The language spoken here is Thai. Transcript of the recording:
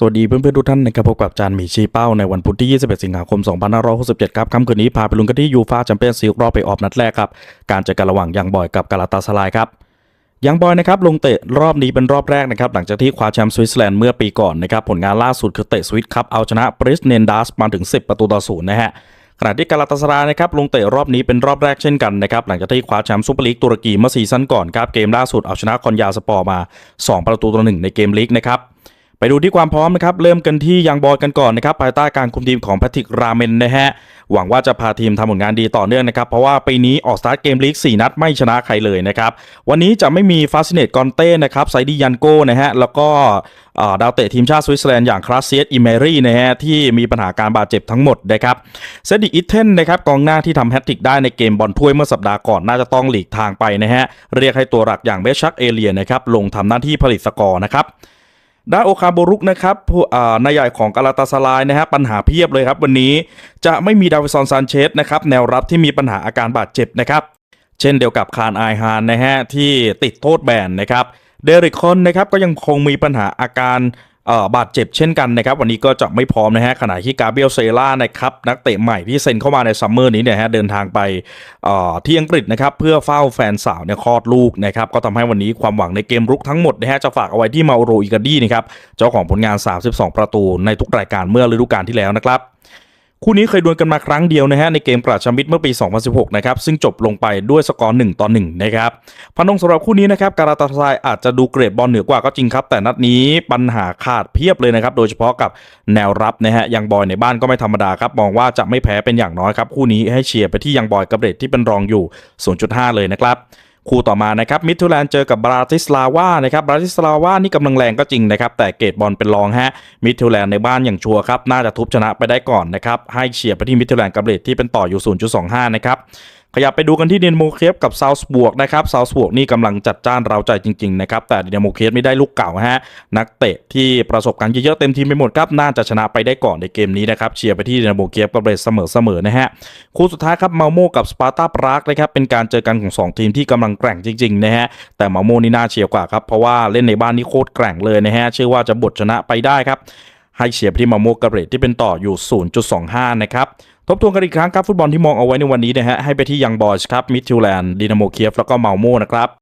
สวัสดีเพื่อนๆทุกท่านนะครับพบกับจานหมีชีเป้าในวันพุธที่ 21 สิงหาคม 2567 ครับค่ำคืนนี้พาไปลุ้นกันที่ยูฟาแชมเปี้ยนส์ลีกรอบไปออฟนัดแรกครับ การเจอกันระหว่างยังบอยกับกาลาตาสลายครับยังบอยนะครับลงเตะรอบนี้เป็นรอบแรกนะครับหลังจากที่คว้าแชมป์สวิตเซอร์แลนด์เมื่อปีก่อนนะครับผลงานล่าสุดคือเตะสวิตคัพเอาชนะบริสเนนดัสมาถึง 10 ประตูต่อศูนย์นะฮะขณะที่กาลาตาสรายนะครับลงเตะรอบนี้เป็นรอบแรกเช่นกันนะครับหลังจากที่คว้าแชมป์ซูเปอร์ลีกตุรกีเมื่อซีซั่นก่อนครับเกมล่าสุดเอาชนะคอนยาสปอร์มา 2 ประตูต่อหนึ่งในเกมลีกนะครับ ไปดูที่ความพร้อมนะครับ เริ่มกันที่ยังบอยกันก่อนนะครับภายใต้การคุมทีมของแพทริกราเมนนะฮะ หวังว่าจะพาทีมทำผลงานดีต่อเนื่องนะครับ เพราะว่าปีนี้ออกสตาร์ทเกมลีก 4 นัดไม่ชนะใครเลยนะครับ วันนี้จะไม่มีฟาสเนตกอนเต้นะครับไซดียันโก้นะฮะ แล้วก็ดาวเตะทีมชาติสวิตเซอร์แลนด์อย่างคลาสเซียสอิเมรี่นะฮะ ที่มีปัญหาการบาดเจ็บทั้งหมดนะครับเซดิอิทเทนนะครับกองหน้าที่ทำแฮตทริกได้ในเกมบอลถ้วยเมื่อสัปดาห์ก่อนน่าจะต้องหลีกทางไปนะฮะเรียกให้ตัวหลักอย่างเบชักเอเลียนะครับลงทำหน้าที่ผลิตสกอร์นะครับ ด้านโอคาโบรุกนะครับผู้อ่านายใหญ่ของกาลาตาสลายนะฮะปัญหาเพียบเลยครับวันนี้จะไม่มีดาวิซอนซานเชสนะครับแนวรับที่มีปัญหาอาการบาดเจ็บนะครับ เช่นเดียวกับคารไอฮานนะฮะที่ติดโทษแบนนะครับเดริคอนนะครับก็ยังคงมีปัญหาอาการ บาดเจ็บเช่นกันนะครับ วันนี้ก็จะไม่พร้อมนะฮะขณะที่กาเบียลเซล่านะครับนักเตะใหม่ที่เซ็นเข้ามาในซัมเมอร์นี้เนี่ยฮะเดินทางไปอ่อที่อังกฤษนะครับเพื่อเฝ้าแฟนสาวเนี่ยคลอดลูกนะครับก็ทำให้วันนี้ความหวังในเกมรุกทั้งหมดนะฮะจะฝากเอาไว้ที่มาโรอิกาดีนะครับเจ้าของผลงาน 32 ประตูในทุกรายการเมื่อฤดูกาลที่แล้วนะครับ คู่นี้เคยดวลกันมาครั้งเดียวนะฮะในเกมกราชมิตรเมื่อปี 2016 นะครับ ซึ่งจบลงไปด้วยสกอร์ 1 ต่อ 1 นะครับพันธงสำหรับคู่นี้นะครับการาตาซายอาจจะดูเกรดบอลเหนือกว่าก็จริงครับ แต่นัดนี้ปัญหาขาดเพียบเลยนะครับ โดยเฉพาะกับแนวรับนะฮะยังบอยในบ้านก็ไม่ธรรมดาครับ มองว่าจะไม่แพ้เป็นอย่างน้อยครับ คู่นี้ให้เชียร์ไปที่ยังบอยกับเรดที่เป็นรองอยู่ 0.5 เลยนะครับ คู่ต่อมานะครับมิดทูแลนด์เจอกับบราติสลาวานะครับบราติสลาวานี่กำลังแรงก็จริงนะครับแต่เกตบอลเป็นรองฮะมิดทูแลนด์ในบ้านอย่างชัวร์ครับน่าจะทุบชนะไปได้ก่อนนะครับให้เชียร์ไปที่มิดทูแลนด์กับเลดที่เป็นต่ออยู่ 0.25 นะครับ ขยับไปดูกันที่เดนโมเคฟกับซาวส์บวกนะครับซาวส์บวกนี่กำลังจัดจ้านเราใจจริงๆนะครับแต่เดนโมเคฟไม่ได้ลูกเก่าฮะนักเตะที่ประสบการณ์เยอะๆเต็มทีมไปหมดครับน่าจะชนะไปได้ก่อนในเกมนี้นะครับเชียร์ไปที่เดนโมเคฟกับเรดเสมอๆนะฮะคู่สุดท้ายครับมาโมกับสปาร์ตาปรากนะครับเป็นการเจอกันของสองทีมที่กำลังแกร่งจริงๆนะฮะแต่มาโมนี่น่าเชียร์กว่าครับเพราะว่าเล่นในบ้านนี่โคตรแกร่งเลยนะฮะเชื่อว่าจะบทชนะไปได้ครับ ให้เชียร์ที่มาโมกับเรดที่เป็นต่ออยู่ 0.25 นะครับทบทวนกันอีกครั้งครับฟุตบอลที่มองเอาไว้ในวันนี้นะฮะให้ไปที่ยังบอยส์ครับมิดทิลแลนด์ดินาโมเคียฟแล้วก็เมาโมนะครับ